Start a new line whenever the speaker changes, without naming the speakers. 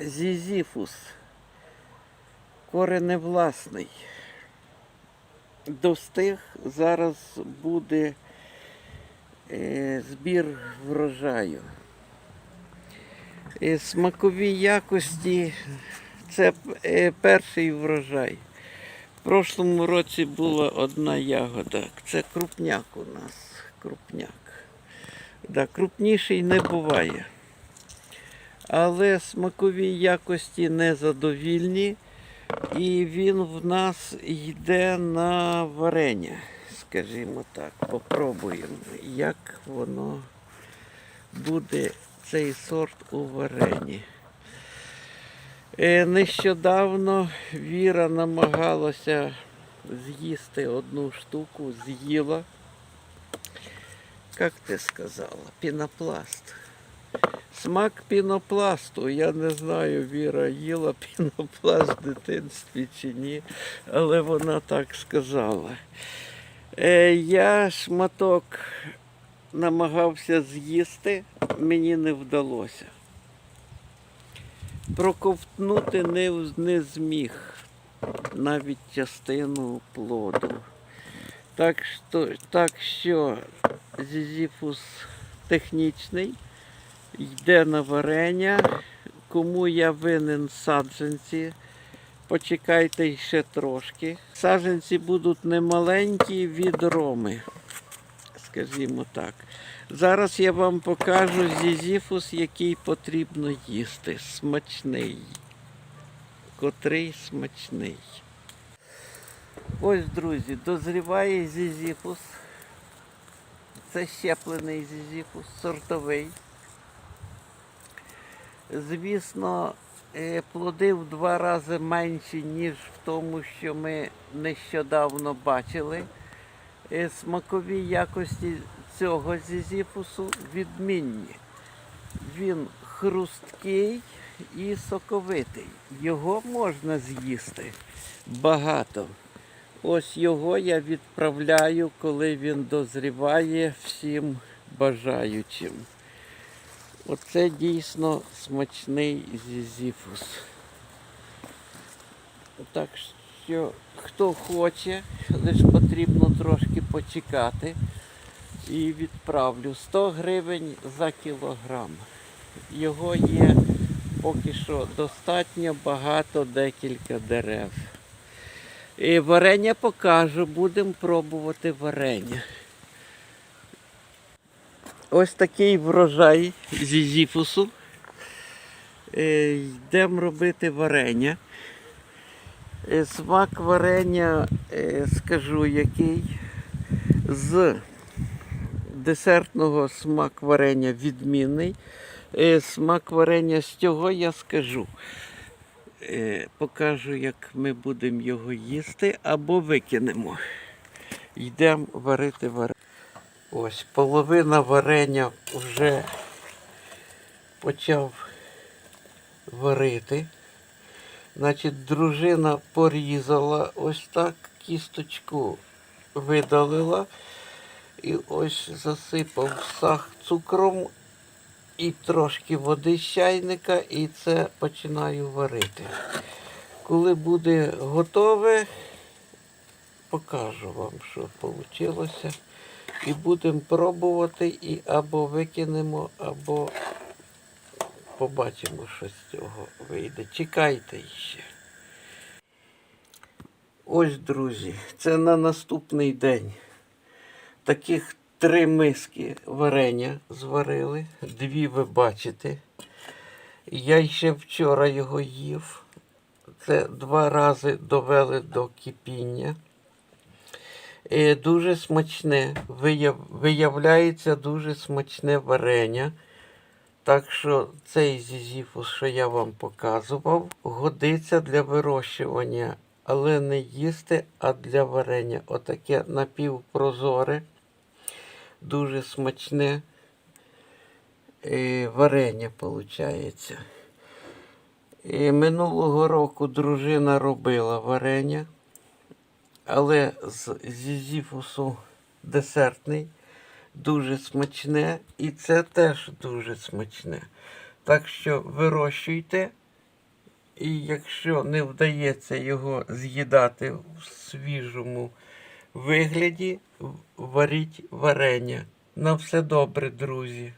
зізіфус. Кореневласний. Достиг, зараз буде е, збір врожаю. Е, смакові якості це е, перший врожай. В прошлому році була одна ягода. Це крупняк у нас. Крупняк. Да, крупніший не буває. Але смакові якості незадовільні. І він в нас йде на варення, скажімо так. Попробуємо, як воно буде цей сорт у варенні. Е, Нещодавно Віра намагалася з'їсти одну штуку, з'їла. Як ти сказала? Пінопласт. Смак пінопласту. Я не знаю, Віра їла пінопласт в дитинстві чи ні, але вона так сказала. Е, я шматок намагався з'їсти, мені не вдалося. Проковтнути не, не зміг навіть частину плоду. Так що, так що зізіфус технічний йде на варення. Кому я винен саджанці, почекайте ще трошки. Саджанці будуть немаленькі від роми, скажімо так. Зараз я вам покажу зізіфус, який потрібно їсти. Смачний. Котрий смачний. Ось, друзі, дозріває зізіфус. Це щеплений зізіфус, сортовий. Звісно, е, плоди в два рази менші, ніж в тому, що ми нещодавно бачили. Е, Смакові якості цього зізіфусу відмінні. Він хрусткий і соковитий. Його можна з'їсти багато. Ось його я відправляю, коли він дозріває всім бажаючим. Оце дійсно смачний зізіфус. Так що, хто хоче, лише потрібно трошки почекати. І відправлю 100 гривень за кілограм. Його є поки що достатньо багато, декілька дерев. І варення покажу, будемо пробувати варення. Ось такий врожай зізіфусу. Е, Йдемо робити варення. Е, Смак варення, е, скажу який, з десертного смак варення відмінний. Смак варення з цього я скажу. Покажу, як ми будемо його їсти або викинемо. Йдемо варити варення. Ось половина варення вже почав варити. Значить, дружина порізала ось так, кісточку видалила і ось засипав сах цукром і трошки води з чайника, і це починаю варити. Коли буде готове, покажу вам, що вийшло. І будемо пробувати і або викинемо, або побачимо, що з цього вийде. Чекайте ще. Ось, друзі, це на наступний день. Таких три миски варення зварили. Дві ви бачите. Я ще вчора його їв. Це два рази довели до кипіння. Е, Дуже смачне, виявляється дуже смачне варення. Так що цей зізіфус, що я вам показував, годиться для вирощування, але не їсти, а для варення. Отаке напівпрозоре, дуже смачне е, варення виходить. І минулого року дружина робила варення але з зізіфусу десертний, дуже смачне, і це теж дуже смачне. Так що вирощуйте І якщо не вдається його з'їдати в свіжому вигляді, варіть варення. На все добре, друзі.